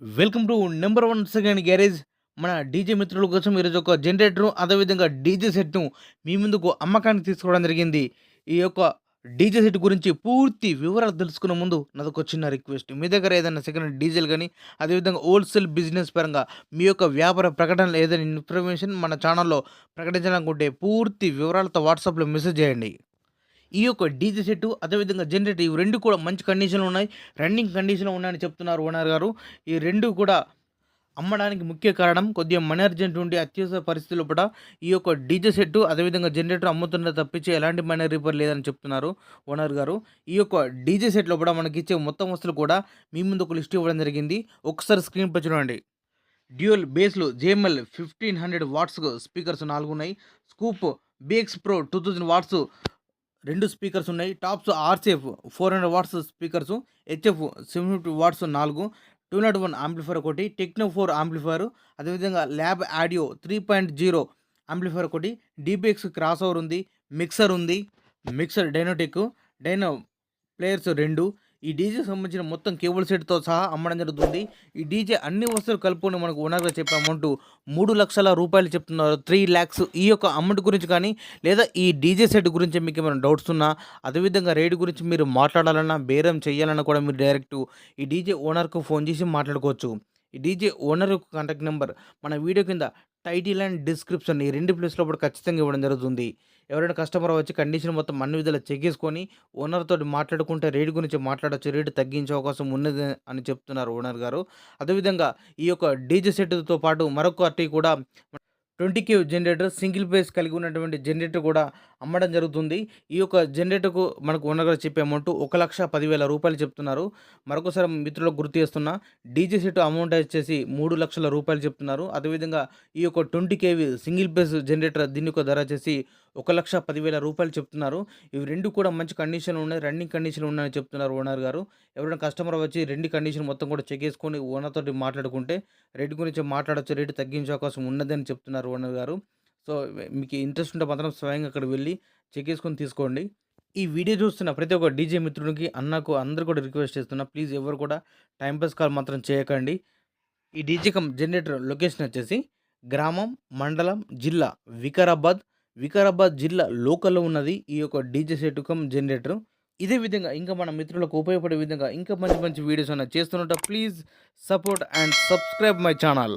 Welcome to number one second garage. మన DJ మిత్రుల కోసం ఈరోజు ఒక జనరేటర్ అదేవిధంగా డీజే సెట్ను మీ ముందుకు అమ్మకానికి తీసుకోవడం జరిగింది. ఈ యొక్క డీజే సెట్ గురించి పూర్తి వివరాలు తెలుసుకునే ముందు నాదొక చిన్న రిక్వెస్ట్. మీ దగ్గర ఏదైనా సెకండ్ డీజిల్ కానీ అదేవిధంగా హోల్సేల్ బిజినెస్ పరంగా మీ యొక్క వ్యాపార ప్రకటనలు ఏదైనా ఇన్ఫర్మేషన్ మన ఛానల్లో ప్రకటించాలనుకుంటే పూర్తి వివరాలతో వాట్సాప్లో మెసేజ్ చేయండి. ఈ యొక్క డీజే సెట్ అదేవిధంగా జనరేటర్ ఇవి రెండు కూడా మంచి కండిషన్లో ఉన్నాయి. రన్నింగ్ కండిషన్లో ఉన్నాయని చెప్తున్నారు ఓనర్ గారు. ఈ రెండు కూడా అమ్మడానికి ముఖ్య కారణం కొద్దిగా మనీ అర్జెంట్ ఉండి అత్యవసర పరిస్థితులు కూడా ఈ యొక్క డీజే సెట్ అదేవిధంగా జనరేటర్ అమ్ముతున్న తప్పించి ఎలాంటి మనీ రిపేర్ లేదని చెప్తున్నారు ఓనర్ గారు. ఈ యొక్క డీజే సెట్లో కూడా మనకి ఇచ్చే మొత్తం వస్తువులు కూడా మీ ముందు ఒక లిస్ట్ ఇవ్వడం జరిగింది. ఒకసారి స్క్రీన్ పై చూడండి. Dual బేస్లు JML fifteen hundred watts speakers నాలుగు ఉన్నాయి. Scoop BX pro two thousand watts రెండు స్పీకర్స్ ఉన్నాయి. Tops RCF four hundred watts speakers HF seven fifty watts నాలుగు టూ నాట్ వన్ ఆంప్లిఫైర్ ఒకటి టెక్నో ఫోర్ ఆంప్లిఫైర్ అదేవిధంగా lab audio three point zero amplifier ఒకటి DBX crossover ఉంది mixer ఉంది mixer డైనోటెక్ dino players రెండు ఈ DJ సంబంధించిన మొత్తం కేబుల్ సెట్తో సహా అమ్మడం జరుగుతుంది. ఈ డీజే అన్ని వస్తువులు కలుపుకొని మనకు ఓనర్గా చెప్పిన అమౌంట్ మూడు లక్షల రూపాయలు చెప్తున్నారు. త్రీ ల్యాక్స్ ఈ యొక్క అమౌంట్ గురించి కానీ లేదా ఈ డీజే సెట్ గురించి మీకు ఏమైనా డౌట్స్ ఉన్నా అదేవిధంగా రేటు గురించి మీరు మాట్లాడాలన్నా బేరం చేయాలన్నా కూడా మీరు డైరెక్ట్ ఈ డీజే ఓనర్కు ఫోన్ చేసి మాట్లాడుకోవచ్చు. ఈ డీజే ఓనర్ యొక్క కాంటాక్ట్ నెంబర్ మన వీడియో కింద టైటిల్ అండ్ డిస్క్రిప్షన్ ఈ రెండు ప్లేస్లో కూడా ఖచ్చితంగా ఇవ్వడం జరుగుతుంది. ఎవరైనా కస్టమర్ వచ్చి కండిషన్ మొత్తం అన్ని విధాలు చెక్ చేసుకొని ఓనర్ తోటి మాట్లాడుకుంటే రేటు గురించి మాట్లాడచ్చు రేటు తగ్గించే అవకాశం ఉన్నది అని చెప్తున్నారు ఓనర్ గారు. అదేవిధంగా ఈ యొక్క డీజే సెట్తో పాటు మరొకటి కూడా twenty K generator single phase కలిగి ఉన్నటువంటి జనరేటర్ కూడా అమ్మడం జరుగుతుంది. ఈ యొక్క జనరేటర్కు మనకు ఓనర్ గారు చెప్పే అమౌంట్ ఒక లక్ష పదివేల రూపాయలు చెప్తున్నారు. మరొకసారి మిత్రులకు గుర్తు చేస్తున్నా డీజే సెట్ అమౌంట్ వచ్చేసి మూడు లక్షల రూపాయలు చెప్తున్నారు. అదేవిధంగా ఈ యొక్క twenty KV single phase generator దీని యొక్క ధర వచ్చేసి ఒక లక్ష పదివేల రూపాయలు చెప్తున్నారు. ఇవి రెండు కూడా మంచి కండిషన్లు ఉన్నాయి. రన్నింగ్ కండిషన్ ఉన్నాయని చెప్తున్నారు ఓనర్ గారు. ఎవరైనా కస్టమర్ వచ్చి రెండు కండిషన్ మొత్తం కూడా చెక్ చేసుకొని ఓనర్తో మాట్లాడుకుంటే రేటు గురించి మాట్లాడచ్చు రేటు తగ్గించే అవకాశం ఉన్నదని చెప్తున్నారు ఓనర్ గారు. సో మీకు ఇంట్రెస్ట్ ఉంటే మాత్రం స్వయంగా అక్కడ వెళ్ళి చెక్ చేసుకొని తీసుకోండి. ఈ వీడియో చూస్తున్న ప్రతి ఒక్క డీజే మిత్రునికి అన్నకు అందరు కూడా రిక్వెస్ట్ చేస్తున్నా ప్లీజ్ ఎవరు కూడా టైంపాస్ కాల్ మాత్రం చేయకండి. ఈ డీజే కమ్ జనరేటర్ లొకేషన్ వచ్చేసి గ్రామం మండలం జిల్లా వికారాబాద్. వికారాబాద్ జిల్లా లోకల్లో ఉన్నది ఈ యొక్క డీజే సెట్ కమ్ జనరేటర్. ఇదే విధంగా ఇంకా మన మిత్రులకు ఉపయోగపడే విధంగా ఇంకా మంచి మంచి వీడియోస్ అన్న చేస్తున్నట్టు please support and subscribe my channel.